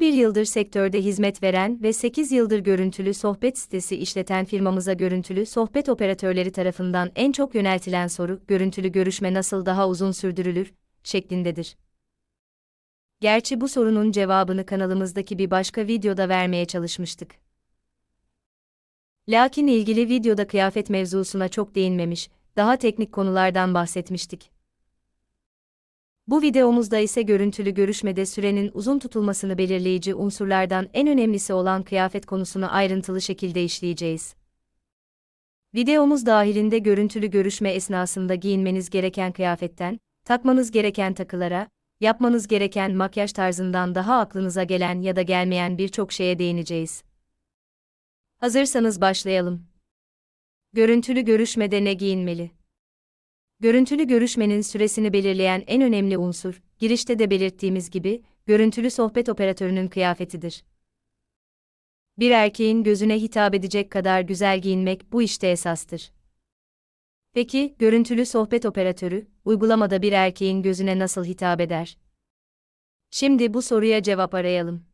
Bir yıldır sektörde hizmet veren ve 8 yıldır görüntülü sohbet sitesi işleten firmamıza görüntülü sohbet operatörleri tarafından en çok yöneltilen soru, görüntülü görüşme nasıl daha uzun sürdürülür, şeklindedir. Gerçi bu sorunun cevabını kanalımızdaki bir başka videoda vermeye çalışmıştık. Lakin ilgili videoda kıyafet mevzusuna çok değinmemiş, daha teknik konulardan bahsetmiştik. Bu videomuzda ise görüntülü görüşmede sürenin uzun tutulmasını belirleyici unsurlardan en önemlisi olan kıyafet konusunu ayrıntılı şekilde işleyeceğiz. Videomuz dahilinde görüntülü görüşme esnasında giyinmeniz gereken kıyafetten, takmanız gereken takılara, yapmanız gereken makyaj tarzından daha aklınıza gelen ya da gelmeyen birçok şeye değineceğiz. Hazırsanız başlayalım. Görüntülü görüşmede ne giyinmeli? Görüntülü görüşmenin süresini belirleyen en önemli unsur, girişte de belirttiğimiz gibi, görüntülü sohbet operatörünün kıyafetidir. Bir erkeğin gözüne hitap edecek kadar güzel giyinmek bu işte esastır. Peki, görüntülü sohbet operatörü, uygulamada bir erkeğin gözüne nasıl hitap eder? Şimdi bu soruya cevap arayalım.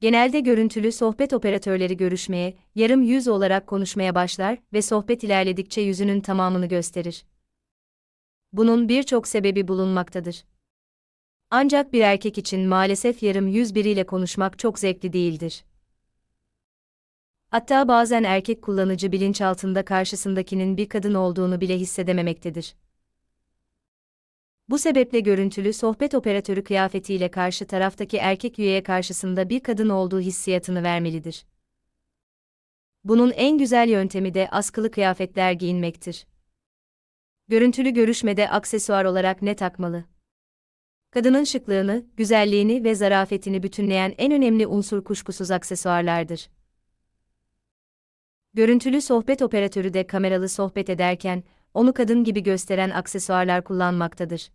Genelde görüntülü sohbet operatörleri görüşmeye, yarım yüz olarak konuşmaya başlar ve sohbet ilerledikçe yüzünün tamamını gösterir. Bunun birçok sebebi bulunmaktadır. Ancak bir erkek için maalesef yarım yüz biriyle konuşmak çok zevkli değildir. Hatta bazen erkek kullanıcı bilinçaltında karşısındakinin bir kadın olduğunu bile hissedememektedir. Bu sebeple görüntülü sohbet operatörü kıyafetiyle karşı taraftaki erkek üyeye karşısında bir kadın olduğu hissiyatını vermelidir. Bunun en güzel yöntemi de askılı kıyafetler giyinmektir. Görüntülü görüşmede aksesuar olarak ne takmalı? Kadının şıklığını, güzelliğini ve zarafetini bütünleyen en önemli unsur kuşkusuz aksesuarlardır. Görüntülü sohbet operatörü de kameralı sohbet ederken, onu kadın gibi gösteren aksesuarlar kullanmaktadır.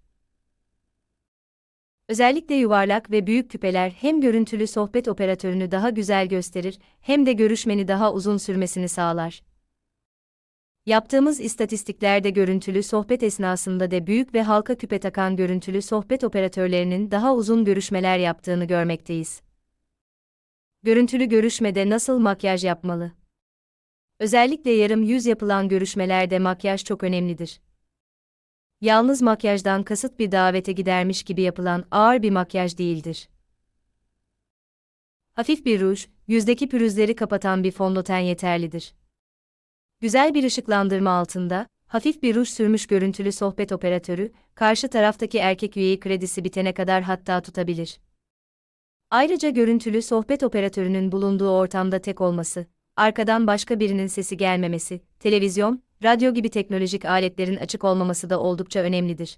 Özellikle yuvarlak ve büyük küpeler hem görüntülü sohbet operatörünü daha güzel gösterir, hem de görüşmeni daha uzun sürmesini sağlar. Yaptığımız istatistiklerde görüntülü sohbet esnasında da büyük ve halka küpe takan görüntülü sohbet operatörlerinin daha uzun görüşmeler yaptığını görmekteyiz. Görüntülü görüşmede nasıl makyaj yapmalı? Özellikle yarım yüz yapılan görüşmelerde makyaj çok önemlidir. Yalnız makyajdan kasıt bir davete gidermiş gibi yapılan ağır bir makyaj değildir. Hafif bir ruj, yüzdeki pürüzleri kapatan bir fondöten yeterlidir. Güzel bir ışıklandırma altında, hafif bir ruj sürmüş görüntülü sohbet operatörü, karşı taraftaki erkek üyeyi kredisi bitene kadar hatta tutabilir. Ayrıca görüntülü sohbet operatörünün bulunduğu ortamda tek olması, arkadan başka birinin sesi gelmemesi, televizyon, radyo gibi teknolojik aletlerin açık olmaması da oldukça önemlidir.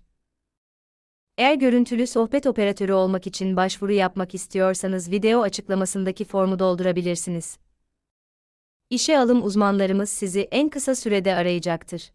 Eğer görüntülü sohbet operatörü olmak için başvuru yapmak istiyorsanız video açıklamasındaki formu doldurabilirsiniz. İşe alım uzmanlarımız sizi en kısa sürede arayacaktır.